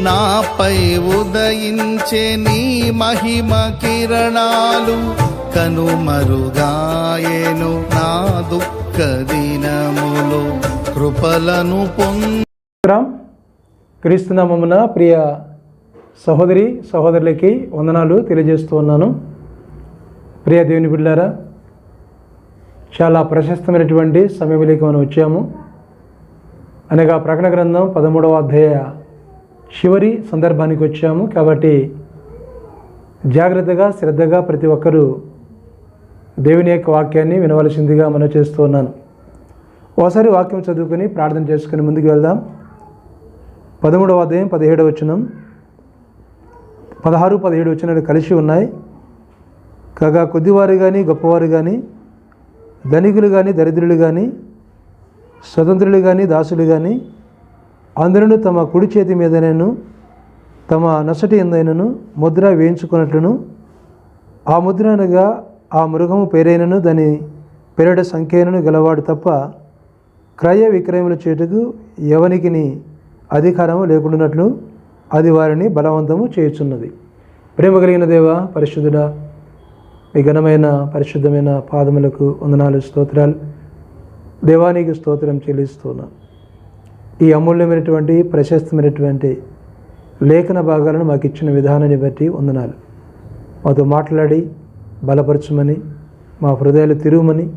నాపై ఉదయించే నీ మహిమ కిరణాలు కనుమరుగాయేను నా దుఃఖ దినములు. కృపలను పొంద క్రీస్తునామమున ప్రియ సహోదరి సహోదరులకి వందనాలు తెలియజేస్తూ ఉన్నాను. ప్రియ దేవుని బిడ్డారా చాలా ప్రశస్తమైనటువంటి సమయంలోకి మనం వచ్చాము. అనగా ప్రకటన గ్రంథం పదమూడవ అధ్యాయ చివరి సందర్భానికి వచ్చాము. కాబట్టి జాగ్రత్తగా శ్రద్ధగా ప్రతి ఒక్కరూ దేవుని యొక్క వాక్యాన్ని వినవలసిందిగా మనం చేస్తూ ఉన్నాను. ఒకసారి వాక్యం చదువుకొని ప్రార్థన చేసుకుని ముందుకు వెళ్దాం. పదమూడవ అధ్యాయం పదిహేడవ వచనం. పదహారు పదిహేడు వచనాలు కలిసి ఉన్నాయి. కాగా కొద్దివారు కానీ గొప్పవారు కానీ ధనికులు కానీ దరిద్రులు కానీ స్వతంత్రులు కానీ దాసులు కానీ అందరూ తమ కుడి చేతి మీదనను తమ నొసటి ఎందైనను ముద్ర వేయించుకున్నట్లును ఆ ముద్ర అనగా ఆ మృగము పేరైనను దాని పెరడ సంఖ్యను గలవాడు తప్ప క్రయ విక్రయములు చేటుకు ఎవనికిని అధికారము లేకుండానట్లు అది వారిని బలవంతము చేయుచున్నది. ప్రేమ కలిగిన దేవ పరిశుద్ధుడా మీ ఘనమైన పరిశుద్ధమైన పాదములకు వందనాలు స్తోత్రాలు. దేవానికి స్తోత్రం చెల్లిస్తున్నాను ఈ అమూల్యమైనటువంటి ప్రశస్తమైనటువంటి లేఖన భాగాలను మాకు ఇచ్చిన విధానాన్ని బట్టి వందనాలు. మాతో మాట్లాడి బలపరచమని మా హృదయాలు తిరుగుమని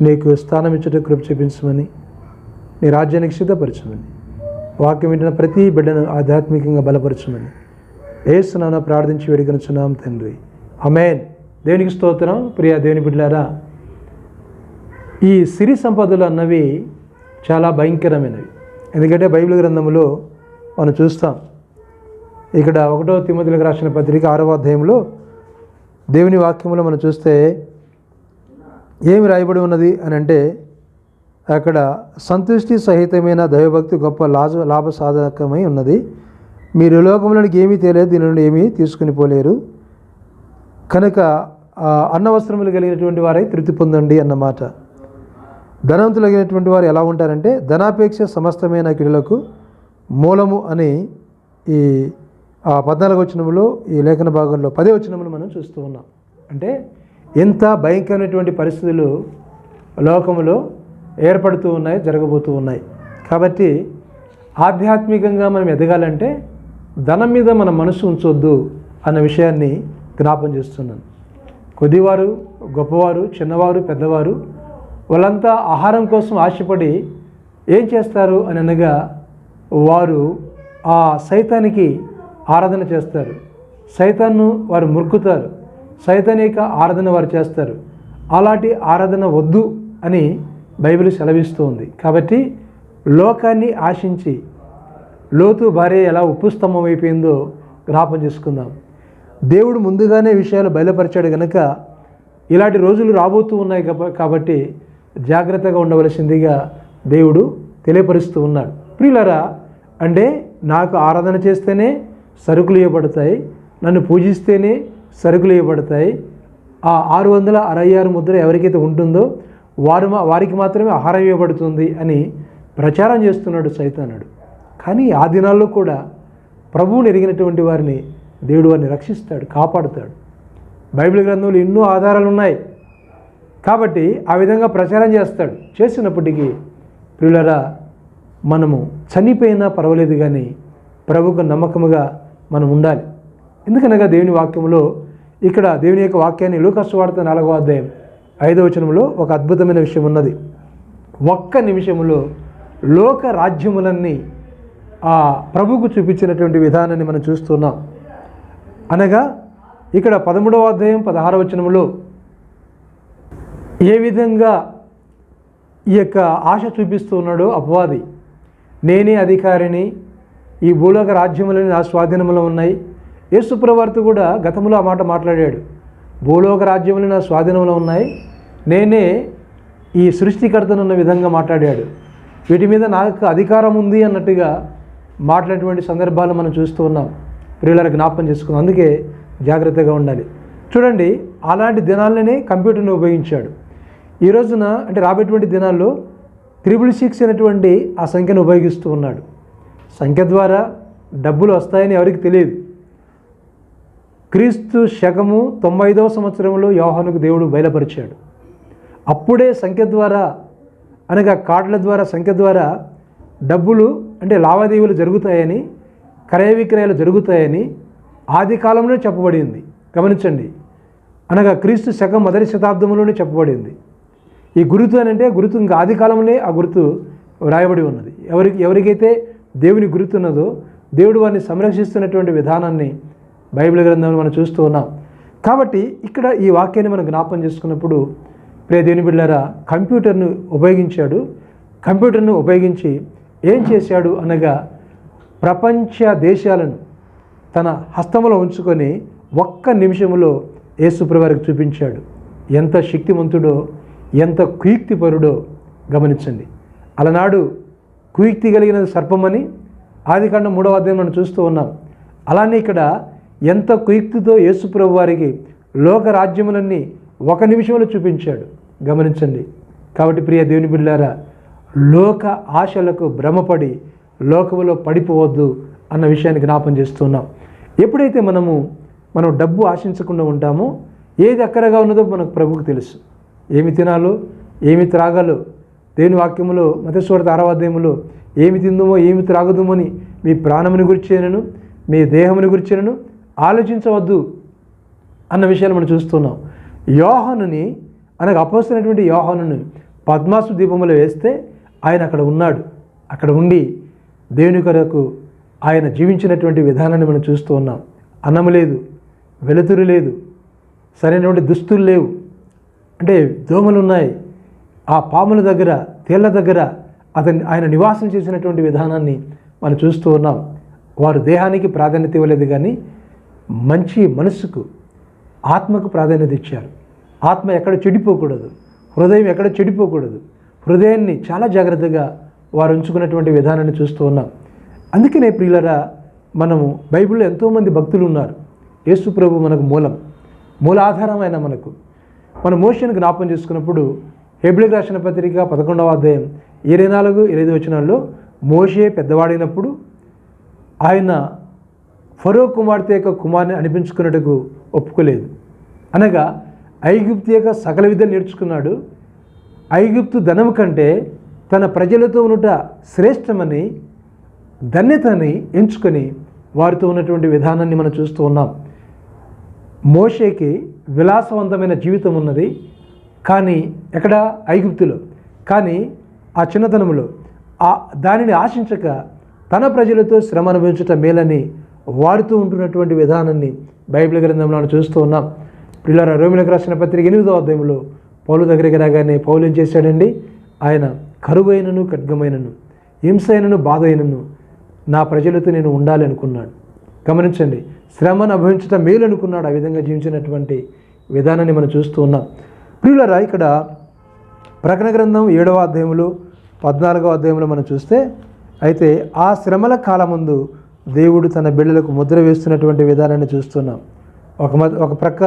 నీకు స్థానం ఇచ్చేట కృప చూపించమని నీ రాజ్యానికి సిద్ధపరచమని వాక్యం వింటున్న ప్రతి బిడ్డను ఆధ్యాత్మికంగా బలపరచమని ఏసునాన ప్రార్థించి వేడుకనుచున్నాం తండ్రి. అమేన్ దేవునికి స్తోత్రం. ప్రియా దేవుని బిడ్డలారా ఈ సిరి సంపదలు అన్నవి చాలా భయంకరమైనవి. ఎందుకంటే బైబిల్ గ్రంథంలో మనం చూస్తాం ఇక్కడ ఒకటో తిమ్మతులకు రాసిన పత్రిక ఆరవ అధ్యాయంలో దేవుని వాక్యంలో మనం చూస్తే ఏమి రాయబడి ఉన్నది అని అంటే అక్కడ సంతుష్టి సహితమైన దైవభక్తి గొప్ప లాభ లాభ సాధకమై ఉన్నది. మీరు లోకంలోనికి ఏమీ తెలియదు దీని నుండి ఏమీ తీసుకుని పోలేరు. కనుక అన్నవస్త్రములు అన్న వస్త్రములు కలిగినటువంటి వారై తృప్తి పొందండి అన్నమాట. ధనవంతులగినటువంటి వారు ఎలా ఉంటారంటే ధనాపేక్ష సమస్తమైన క్రీడలకు మూలము అని ఈ ఆ పద్నాలుగు వచనంలో ఈ లేఖన భాగంలో పదే వచనములు మనం చూస్తూ ఉన్నాం. అంటే ఎంత భయంకరమైనటువంటి పరిస్థితులు లోకములో ఏర్పడుతూ ఉన్నాయి జరగబోతూ ఉన్నాయి. కాబట్టి ఆధ్యాత్మికంగా మనం ఎదగాలంటే ధనం మీద మన మనసు ఉంచొద్దు అన్న విషయాన్ని జ్ఞాపం చేస్తున్నాను. కొద్దివారు గొప్పవారు చిన్నవారు పెద్దవారు వాళ్ళంతా ఆహారం కోసం ఆశపడి ఏం చేస్తారు అని అనగా వారు ఆ సైతానికి ఆరాధన చేస్తారు. సైతాన్ను వారు మురుకుతారు. సైతాన్ యొక్క ఆరాధన వారు చేస్తారు. అలాంటి ఆరాధన వద్దు అని బైబిల్ సెలవిస్తుంది. కాబట్టి లోకాన్ని ఆశించి లోతు భార్య ఎలా ఉప్పుస్తంభం అయిపోయిందో జ్ఞాపం చేసుకుందాం. దేవుడు ముందుగానే విషయాలు బయలుపరిచాడు కనుక ఇలాంటి రోజులు రాబోతూ ఉన్నాయి కాబట్టి జాగ్రత్తగా ఉండవలసిందిగా దేవుడు తెలియపరుస్తూ ఉన్నాడు. ప్రియులరా అంటే నాకు ఆరాధన చేస్తేనే సరుకులు ఇవ్వబడతాయి నన్ను పూజిస్తేనే సరుకులు ఇవ్వబడతాయి. ఆ ఆరు వందల అరవై ఆరు ముద్ర ఎవరికైతే ఉంటుందో వారు వారికి మాత్రమే ఆహారం ఇవ్వబడుతుంది అని ప్రచారం చేస్తున్నాడు సైతానుడు. కానీ ఆ దినాల్లో కూడా ప్రభువుని ఎరిగినటువంటి వారిని దేవుడు వారిని రక్షిస్తాడు కాపాడుతాడు. బైబిల్ గ్రంథంలో ఎన్నో ఆధారాలు ఉన్నాయి కాబట్టి ఆ విధంగా ప్రచారం చేస్తాడు. చేసినప్పటికీ ప్రియులరా మనము చనిపోయినా పర్వాలేదు కానీ ప్రభుకు నమ్మకముగా మనం ఉండాలి. ఎందుకనగా దేవుని వాక్యంలో ఇక్కడ దేవుని యొక్క వాక్యాన్ని లోకస్వార్త నాలుగవ అధ్యాయం ఐదవ వచనంలో ఒక అద్భుతమైన విషయం ఉన్నది. ఒక్క నిమిషములో లోక రాజ్యములన్నీ ఆ ప్రభుకు చూపించినటువంటి విధానాన్ని మనం చూస్తున్నాం. అనగా ఇక్కడ పదమూడవ అధ్యాయం పదహారవ వచనంలో ఏ విధంగా ఈ యొక్క ఆశ చూపిస్తూ ఉన్నాడో అపవాది. నేనే అధికారిని ఈ భూలోక రాజ్యములని నా స్వాధీనంలో ఉన్నాయి. యేసుప్రవర్తి కూడా గతంలో ఆ మాట మాట్లాడాడు. భూలోక రాజ్యములు నా స్వాధీనంలో ఉన్నాయి. నేనే ఈ సృష్టికర్తనున్న విధంగా మాట్లాడాడు. వీటి మీద నాకు అధికారం ఉంది అన్నట్టుగా మాట్లాడేటువంటి సందర్భాలు మనం చూస్తూ ఉన్నాం. ప్రియులకు జ్ఞాపకం చేసుకున్నాం అందుకే జాగ్రత్తగా ఉండాలి. చూడండి అలాంటి దినాలనే కంప్యూటర్ని ఉపయోగించాడు. ఈ రోజున అంటే రాబోయేటువంటి దినాల్లో త్రిబుల్ సిక్స్ అనేటువంటి ఆ సంఖ్యను ఉపయోగిస్తూ ఉన్నాడు. సంఖ్య ద్వారా డబ్బులు వస్తాయని ఎవరికి తెలియదు. క్రీస్తు శకము తొంభై ఐదవ సంవత్సరంలో యోహానుకు దేవుడు బయలుపరిచాడు. అప్పుడే సంఖ్య ద్వారా అనగా కార్డుల ద్వారా సంఖ్య ద్వారా డబ్బులు అంటే లావాదేవీలు జరుగుతాయని క్రయ విక్రయాలు జరుగుతాయని ఆది కాలంలో చెప్పబడింది. గమనించండి. అనగా క్రీస్తు శకం మొదటి శతాబ్దంలోనే చెప్పబడింది. ఈ గురుతు అని అంటే గురుతు ఇంకా ఆది కాలంలో ఆ గురుతు వ్రాయబడి ఉన్నది. ఎవరికి ఎవరికైతే దేవుని గురుతున్నదో దేవుడు వారిని సంరక్షిస్తున్నటువంటి విధానాన్ని బైబిల్ గ్రంథంలో మనం చూస్తూ ఉన్నాం. కాబట్టి ఇక్కడ ఈ వాక్యాన్ని మనం జ్ఞాపం చేసుకున్నప్పుడు ప్రియ దేవుని బిళ్ళారా కంప్యూటర్ను ఉపయోగించాడు. కంప్యూటర్ను ఉపయోగించి ఏం చేశాడు అనగా ప్రపంచ దేశాలను తన హస్తములో ఉంచుకొని ఒక్క నిమిషంలో యేసుప్రవారికి చూపించాడు. ఎంత శక్తివంతుడో ఎంత కుయుక్తిపరుడో గమనించండి. అలనాడు కుయుక్తి కలిగిన సర్పమని ఆదికాండం మూడవ అధ్యాయం మనం చూస్తూ ఉన్నాం. అలానే ఇక్కడ ఎంత కుయుక్తితో యేసుప్రభు వారికి లోక రాజ్యములన్నీ ఒక నిమిషంలో చూపించాడు. గమనించండి. కాబట్టి ప్రియ దేవుని బిడ్డారా లోక ఆశలకు భ్రమపడి లోకములో పడిపోవద్దు అన్న విషయాన్ని జ్ఞాపం చేస్తున్నాం. ఎప్పుడైతే మనము మనం డబ్బు ఆశించకుండా ఉంటామో ఏది అక్కరగా ఉన్నదో మనకు ప్రభుకు తెలుసు. ఏమి తినాలో ఏమి త్రాగాలో దేవుని వాక్యములో మతేశ్వర ఆరవాద్యములో ఏమి తిందుమో ఏమి త్రాగుదుమని మీ ప్రాణముని గురించినను మీ దేహముని గురించినను ఆలోచించవద్దు అన్న విషయాన్ని మనం చూస్తున్నాం. యోహనుని అనగా అపోసినటువంటి యోహనుని పద్మాసు దీపములో వేస్తే ఆయన అక్కడ ఉన్నాడు. అక్కడ ఉండి దేవుని కొరకు ఆయన జీవించినటువంటి విధానాన్ని మనం చూస్తూ ఉన్నాం. అన్నము లేదు వెలుతురు లేదు సరైనటువంటి దుస్తులు లేవు. అంటే దోమలు ఉన్నాయి ఆ పాముల దగ్గర తేళ్ళ దగ్గర అతని ఆయన నివాసం చేసినటువంటి విధానాన్ని మనం చూస్తూ ఉన్నాం. వారు దేహానికి ప్రాధాన్యత ఇవ్వలేదు కానీ మంచి మనస్సుకు ఆత్మకు ప్రాధాన్యత ఇచ్చారు. ఆత్మ ఎక్కడ చెడిపోకూడదు. హృదయం ఎక్కడ చెడిపోకూడదు. హృదయాన్ని చాలా జాగ్రత్తగా వారు ఉంచుకున్నటువంటి విధానాన్ని చూస్తూ ఉన్నాం. అందుకనే ప్రియులరా మనము బైబిల్లో ఎంతోమంది భక్తులు ఉన్నారు. యేసు ప్రభు మనకు మూలం మూలాధారమైన మనకు. మన మోషన్ జ్ఞాపం చేసుకున్నప్పుడు హెబ్రిల్ రాసిన పత్రిక పదకొండవ అధ్యాయం ఇరవై నాలుగు ఇరవై ఐదు వచనాల్లో మోషే పెద్దవాడైనప్పుడు ఆయన ఫరో కుమార్తె యొక్క కుమార్ని అనిపించుకున్నట్టుకు ఒప్పుకోలేదు. అనగా ఐగుప్తు యొక్క సకల విద్యలు నేర్చుకున్నాడు. ఐగుప్తు ధనము కంటే తన ప్రజలతో ఉన్నట శ్రేష్టమని ధన్యతని ఎంచుకొని వారితో ఉన్నటువంటి విధానాన్ని మనం చూస్తూ ఉన్నాం. మోషేకి విలాసవంతమైన జీవితం ఉన్నది. కానీ ఎక్కడ? ఐగుప్తులో. కానీ ఆ చిన్నతనంలో ఆ దానిని ఆశించక తన ప్రజలతో శ్రమ అనుభవించుట మేలని వాడుతూ ఉంటున్నటువంటి విధానాన్ని బైబిల్ గ్రంథంలో చూస్తూ ఉన్నాం. పిల్లల రోమిలకు రాసిన పత్రిక ఎనిమిదో అధ్యాయంలో పౌలు దగ్గరికి రాగానే పౌలు ఏం చేశాడండి? ఆయన కరువైనను ఖడ్గమైనను హింసైనను బాధ అయినను నా ప్రజలతో నేను ఉండాలి అనుకున్నాడు. గమనించండి. శ్రమను అనుభవించటం మేలు అనుకున్నాడు ఆ విధంగా జీవించినటువంటి విధానాన్ని మనం చూస్తూ ఉన్నాం. ప్రియులరా ఇక్కడ ప్రకటన గ్రంథం ఏడవ అధ్యాయంలో పద్నాలుగవ అధ్యాయంలో మనం చూస్తే అయితే ఆ శ్రమల కాలముందు దేవుడు తన బిడ్డలకు ముద్ర వేస్తున్నటువంటి విధానాన్ని చూస్తున్నాం. ఒక ఒక ప్రక్క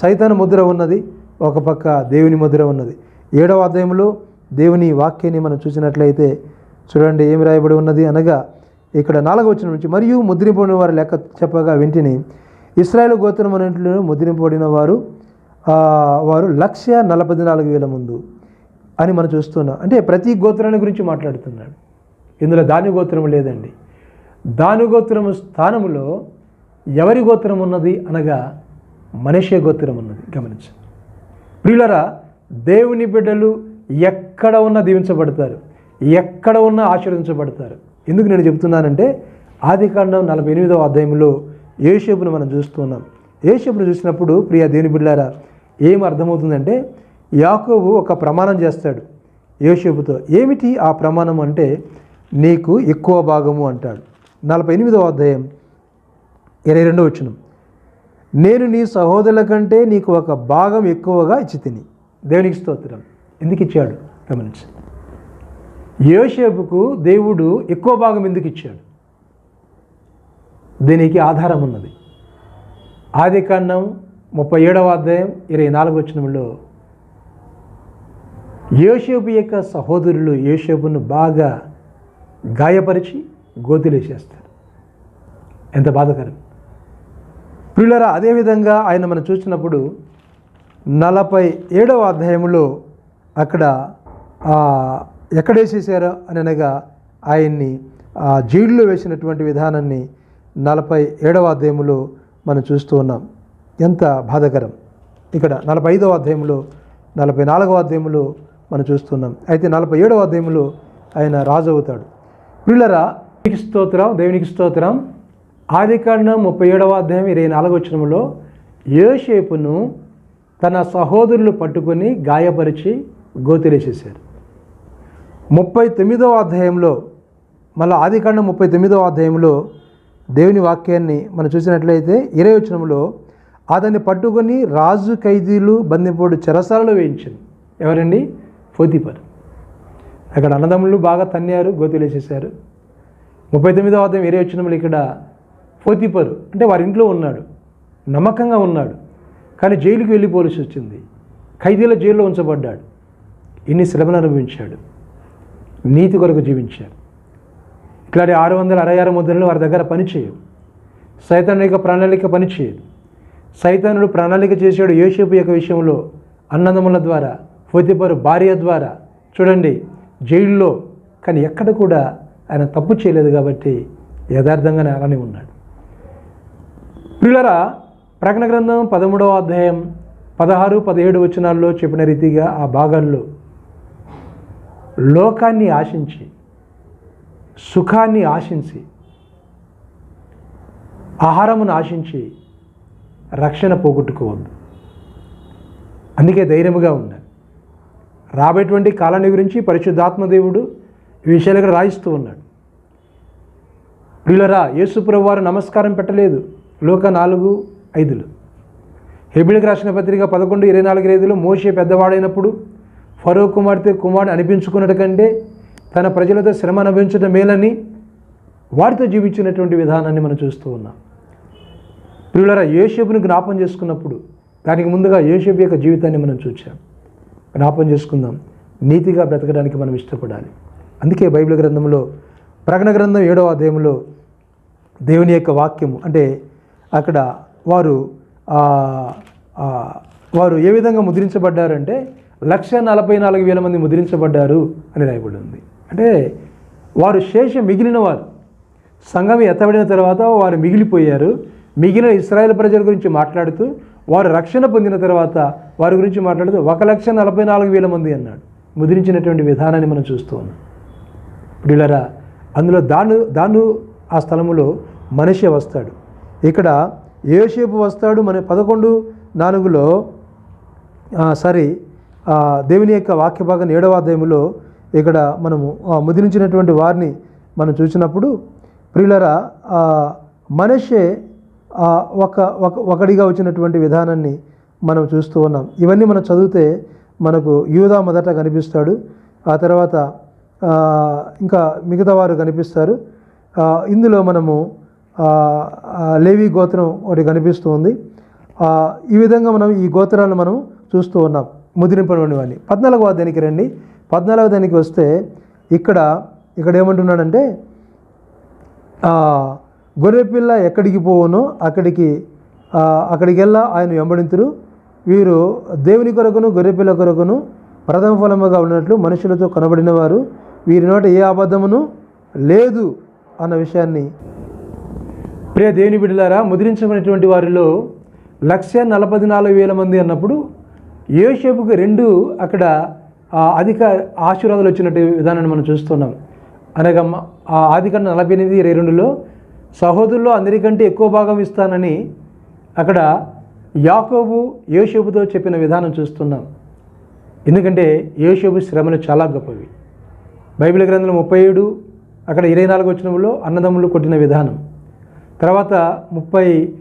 సైతాన ముద్ర ఉన్నది ఒక పక్క దేవుని ముద్ర ఉన్నది. ఏడవ అధ్యాయంలో దేవుని వాక్యాన్ని మనం చూసినట్లయితే చూడండి ఏమి రాయబడి ఉన్నది అనగా ఇక్కడ నాలుగవచనం నుంచి మరియు ముద్రింపబడిన వారు లెక్క చెప్పగా వెంటనే ఇస్రాయేల్ గోత్రం ముద్రింపబడిన వారు వారు లక్ష నలభై నాలుగు వేల ముందు అని మనం చూస్తున్నాం. అంటే ప్రతి గోత్రాన్ని గురించి మాట్లాడుతున్నాడు. ఇందులో దాని గోత్రం లేదండి. దాని గోత్రం స్థానంలో ఎవరి గోత్రం ఉన్నది అనగా మనిషి గోత్రం ఉన్నది. గమనించండి ప్రియులరా దేవుని బిడ్డలు ఎక్కడ ఉన్నా దీవించబడతారు. ఎక్కడ ఉన్నా ఆశీర్వదించబడతారు. ఎందుకు నేను చెప్తున్నానంటే ఆదికాండం నలభై ఎనిమిదవ అధ్యాయంలో ఏషేపును మనం చూస్తున్నాం ఏషేపును చూసినప్పుడు ప్రియ దేవుని బిడ్డారా ఏం అర్థమవుతుందంటే యాకోబు ఒక ప్రమాణం చేస్తాడు ఏషేపుతో ఏమిటి ఆ ప్రమాణం అంటే నీకు ఎక్కువ భాగము అంటాడు. నలభై ఎనిమిదవ అధ్యాయం ఇరవై రెండవ వచ్చినం నేను నీ సహోదరుల కంటే నీకు ఒక భాగం ఎక్కువగా ఇచ్చి తిని. దేవునికి స్తోత్రం. ఎందుకు ఇచ్చాడు? గమనించండి యోషేపుకు దేవుడు ఎక్కువ భాగం ఎందుకు ఇచ్చాడు? దీనికి ఆధారం ఉన్నది. ఆది కాండం ముప్పై ఏడవ అధ్యాయం ఇరవై నాలుగు వచ్చినంలో యోషేపు యొక్క సహోదరులు యోషేపును బాగా గాయపరిచి గోతులేసేస్తారు ఎంత బాధకరం. ప్రియులరా అదేవిధంగా ఆయన మనం చూసినప్పుడు నలభై ఏడవ అధ్యాయంలో అక్కడ ఎక్కడేసేసారో అని అనగా ఆయన్ని ఆ, జైల్లో వేసినటువంటి విధానాన్ని నలభై ఏడవ అధ్యాయంలో మనం చూస్తూ ఉన్నాం. ఎంత బాధకరం. ఇక్కడ నలభై ఐదవ అధ్యాయంలో నలభై నాలుగవ అధ్యాయంలో మనం చూస్తున్నాం అయితే నలభై ఏడవ అధ్యాయంలో ఆయన రాజు అవుతాడు పిల్లరా దేవునికి స్తోత్రం దేవునికి స్తోత్రం. ఆదికాండం ముప్పై ఏడవ అధ్యాయం ఇరవై నాలుగవ వచనంలో యోషేపును తన సహోదరులు పట్టుకొని గాయపరిచి గోతిరేసేశారు. ముప్పై తొమ్మిదవ అధ్యాయంలో మళ్ళీ ఆదికాండం ముప్పై తొమ్మిదవ అధ్యాయంలో దేవుని వాక్యాన్ని మనం చూసినట్లయితే ఇరవై వచనంలో అతన్ని పట్టుకొని రాజు ఖైదీలు బందిపోడు చెరసాలలో వేయించింది ఎవరండి? ఫోతిపర్ అక్కడ అన్నదమ్ములు బాగా తన్నారు గోతులేసేశారు ముప్పై తొమ్మిదవ అధ్యాయం ఇరవై వచనంలో ఇక్కడ ఫోతిపరు అంటే వారి ఇంట్లో ఉన్నాడు నమ్మకంగా ఉన్నాడు కానీ జైలుకి వెళ్ళిపోవలసి వచ్చింది. ఖైదీల జైల్లో ఉంచబడ్డాడు. ఇన్ని శ్రమను అనుభవించాడు. నీతి కొరకు జీవించారు. ఇట్లాంటి ఆరు వందల అరవై ఆరు ముద్రలు వారి దగ్గర పనిచేయవు సైతాను యొక్క ప్రణాళిక పనిచేయదు. సైతానుడు ప్రణాళిక చేశాడు యోసేపు యొక్క విషయంలో అన్నదమ్ముల ద్వారా ఫోతిపరు భార్య ద్వారా. చూడండి జైల్లో కానీ ఎక్కడ కూడా ఆయన తప్పు చేయలేదు కాబట్టి యథార్థంగానే అలానే ఉన్నాడు. ప్రియులరా ప్రకటన గ్రంథం పదమూడవ అధ్యాయం పదహారు పదిహేడు వచనాల్లో చెప్పిన రీతిగా ఆ భాగాల్లో లోకాన్ని ఆశించి సుఖాన్ని ఆశించి ఆహారమును ఆశించి రక్షణ పోగొట్టుకోవద్దు. అందుకే ధైర్యముగా ఉండాలి. రాబోయేటువంటి కాలాన్ని గురించి పరిశుద్ధాత్మ దేవుడు ఈ విషయాలు ఇక్కడ రాయిస్తూ ఉన్నాడు. ప్రియులరా యేసుప్రభు వారు నమస్కారం పెట్టలేదు లోక నాలుగు ఐదులు. హెబిడికి రాసిన పత్రిక పదకొండు ఇరవై నాలుగు ఐదులో మోసే పెద్దవాడైనప్పుడు ఫరో కుమార్తె కుమారుడు అనిపించుకున్నట్టు కంటే తన ప్రజలతో శ్రమ అనుభవించడం మేలని వారితో జీవించినటువంటి విధానాన్ని మనం చూస్తూ ఉన్నాం. ప్రియులరా యోషేపుని జ్ఞాపం చేసుకున్నప్పుడు దానికి ముందుగా యోషేపు యొక్క జీవితాన్ని మనం చూసాం జ్ఞాపం చేసుకుందాం. నీతిగా బ్రతకడానికి మనం ఇష్టపడాలి. అందుకే బైబిల్ గ్రంథంలో ప్రకటన గ్రంథం ఏడవ అధ్యాయంలో దేవుని యొక్క వాక్యము అంటే అక్కడ వారు వారు ఏ విధంగా ముద్రించబడ్డారంటే లక్ష నలభై నాలుగు వేల మంది ముద్రించబడ్డారు అని రాయబడి ఉంది. అంటే వారు శేషం మిగిలిన వారు సంఘం ఎత్తబడిన తర్వాత వారు మిగిలిపోయారు. మిగిలిన ఇస్రాయేల్ ప్రజల గురించి మాట్లాడుతూ వారు రక్షణ పొందిన తర్వాత వారి గురించి మాట్లాడుతూ ఒక లక్ష నలభై నాలుగు వేల మంది అన్నాడు. ముద్రించినటువంటి విధానాన్ని మనం చూస్తూ ఉన్నాం. పిల్లరా అందులో దాను దాను ఆ స్థలములో మనిషి వస్తాడు. ఇక్కడ యోసేపు వస్తాడు మన పదకొండు నాలుగులో సారీ దేవుని యొక్క వాక్య భాగం ఏడవ అధ్యాయంలో ఇక్కడ మనము ముదిరించినటువంటి వారిని మనం చూసినప్పుడు ప్రియులరా మనిషే ఒక ఒక ఒకడిగా వచ్చినటువంటి విధానాన్ని మనం చూస్తూ ఉన్నాం. ఇవన్నీ మనం చదివితే మనకు యూదా మొదట కనిపిస్తాడు ఆ తర్వాత ఇంకా మిగతా వారు కనిపిస్తారు. ఇందులో మనము లేవి గోత్రం ఒకటి కనిపిస్తూ ఉంది. ఈ విధంగా మనం ఈ గోత్రాలను మనం చూస్తూ ఉన్నాం. ముద్రింపబడిన వాడిని పద్నాలుగవ అధ్యాయానికి రండి. పద్నాలుగవ దానికి వస్తే ఇక్కడ ఇక్కడ ఏమంటున్నాడంటే గొర్రెపిల్ల ఎక్కడికి పోవునో అక్కడికి అక్కడికి వెళ్ళా ఆయన వెంబడింతురు. వీరు దేవుని కొరకును గొర్రెపిల్ల కొరకును ప్రథమ ఫలముగా ఉన్నట్లు మనుషులతో కనబడిన వారు వీరి నోట ఏ అబద్ధమును లేదు అన్న విషయాన్ని. ప్రియ దేవుని బిడ్డలారా ముద్రించబడినటువంటి వారిలో లక్ష నలభై నాలుగు వేల మంది అన్నప్పుడు యోషేపుకి రెండు అక్కడ అధిక ఆశీర్వాదాలు వచ్చినట్టు విధానాన్ని మనం చూస్తున్నాం. అనగా మ- ఆ నలభై ఎనిమిది ఇరవై రెండులో సహోదరుల్లో అందరికంటే ఎక్కువ భాగం ఇస్తానని అక్కడ యాకోబు యోషేపుతో చెప్పిన విధానం చూస్తున్నాం. ఎందుకంటే యోషేపు శ్రమలు చాలా గొప్పవి. బైబిల్ గ్రంథం ముప్పై ఏడు అక్కడ ఇరవై నాలుగు వచ్చినప్పుడు అన్నదమ్ములు కొట్టిన విధానం. తర్వాత ముప్పై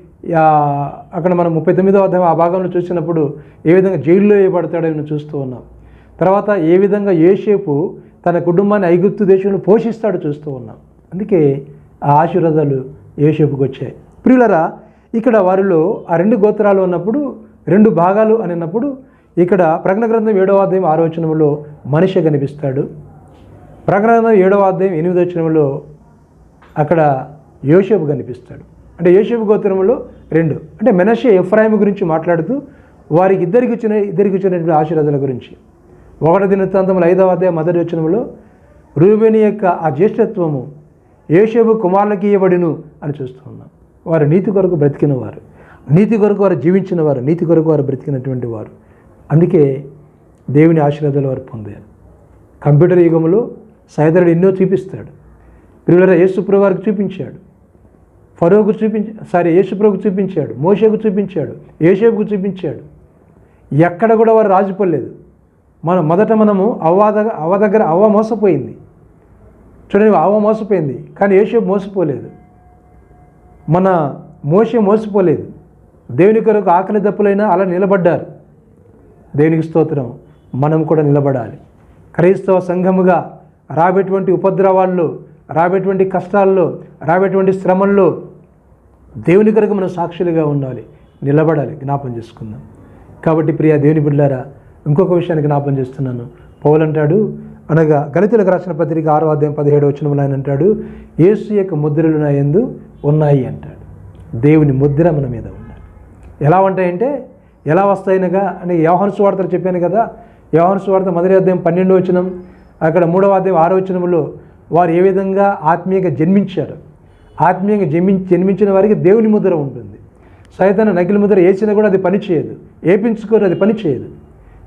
అక్కడ మనం ముప్పై తొమ్మిదో అధ్యాయం ఆ భాగంలో చూసినప్పుడు ఏ విధంగా జైల్లో వేయబడతాడో చూస్తూ ఉన్నాం. తర్వాత ఏ విధంగా ఏషేపు తన కుటుంబాన్ని ఐగుప్తు దేశంలో పోషిస్తాడో చూస్తూ ఉన్నాం. అందుకే ఆ ఆశీర్వాదాలు ఏషేపుకు వచ్చాయి. ప్రియులరా ఇక్కడ వారిలో ఆ రెండు గోత్రాలు ఉన్నప్పుడు రెండు భాగాలు అని ఇక్కడ ప్రకటన గ్రంథం ఏడవ అధ్యాయం ఆరోచనంలో మనిషి కనిపిస్తాడు. ప్రకటన గ్రంథం ఏడవ అధ్యాయం ఎనిమిదో వచనంలో అక్కడ యోషేపు కనిపిస్తాడు. అంటే యోషేపు గోత్రంలో రెండు. అంటే మెనషే ఎఫ్రాయిం గురించి మాట్లాడుతూ వారికి ఇద్దరికి వచ్చిన ఇద్దరికి వచ్చినటువంటి ఆశీర్వాదాల గురించి. ఒకటి దినతాంతములు ఐదవ అధ్యాయ మొదటి వచనంలో రూబేని యొక్క ఆ జ్యేష్ఠత్వము యేషేబు కుమారులకి ఇవ్వబడిను అని చూస్తూ ఉన్నాం. వారు నీతి కొరకు బ్రతికిన వారు. నీతి కొరకు వారు జీవించిన వారు నీతి కొరకు వారు బ్రతికినటువంటి వారు. అందుకే దేవుని ఆశీర్వాదాలు వారు పొందారు. కంప్యూటర్ యుగంలో సైదరుడు ఎన్నో చూపిస్తాడు. పిల్లల యేసుప్రభు వారికి చూపించాడు. ఫరోకు చూపించి సారీ యేసుప్రభుకు చూపించాడు మోషకు చూపించాడు ఏషేపుకు చూపించాడు. ఎక్కడ కూడా వారు రాజుపోలేదు మనం మొదట మనము అవ్వ దగ్గర అవ్వ దగ్గర అవ్వ మోసపోయింది. చూడండి అవ్వ మోసపోయింది కానీ యేషేపు మోసపోలేదు. మన మోసే మోసపోలేదు. దేవుని కొరకు ఆకలి దప్పులైనా అలా నిలబడ్డారు. దేవునికి స్తోత్రం మనం కూడా నిలబడాలి. క్రైస్తవ సంఘముగా రాబేటువంటి ఉపద్రవాల్లో రాబేటువంటి కష్టాల్లో రాబేటువంటి శ్రమల్లో దేవుని కొరకు మనం సాక్షులుగా ఉండాలి నిలబడాలి జ్ఞాపం చేసుకుందాం. కాబట్టి ప్రియ దేవుని బిడ్డారా ఇంకొక విషయాన్ని జ్ఞాపం చేస్తున్నాను. పౌలంటాడు అనగా గణితులకు రాసిన పత్రిక ఆరో అధ్యాయం పదిహేడు వచ్చిన ఆయన అంటాడు యేసు యొక్క ముద్రలు నా ఎందు ఉన్నాయి అంటాడు. దేవుని ముద్ర మన మీద ఉండాలి. ఎలా ఉంటాయంటే ఎలా వస్తాయనగా అని యోహాను సువార్తలు చెప్పాను కదా యోహాను సువార్త మొదటి అధ్యాయం పన్నెండు వచనం అక్కడ మూడవ అధ్యాయం ఆరో వచనంలో వారు ఏ విధంగా ఆత్మీయంగా జన్మించారు ఆత్మీయంగా జమి జన్మించిన వారికి దేవుని ముద్ర ఉంటుంది. సైతాన్ని నకిల ముద్ర వేసినా కూడా అది పనిచేయదు ఏపించుకోరు అది పనిచేయదు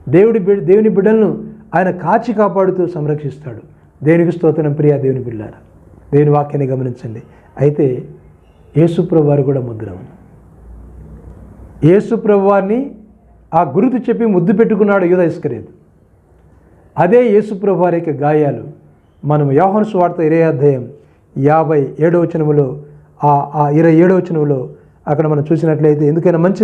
దేవుడి బిడ్ దేవుని బిడ్డలను ఆయన కాచి కాపాడుతూ సంరక్షిస్తాడు. దేవునికి స్తోత్రం ప్రియా దేవుని బిడ్డారా. దేవుని వాక్యాన్ని గమనించండి. అయితే యేసుప్రభు వారు కూడా ముద్ర ఉంది. యేసుప్రభు వారిని ఆ గురుతు చెప్పి ముద్దు పెట్టుకున్నాడు యూద ఇస్కరేదు అదే యేసుప్రభు వారి యొక్క గాయాలు. మనం యోహన్ స్వార్థ ఇరే అధ్యాయం యాభై ఏడవ చనువులో ఆ ఆ ఇరవై ఏడవ చనువులో అక్కడ మనం చూసినట్లయితే ఎందుకైనా మంచి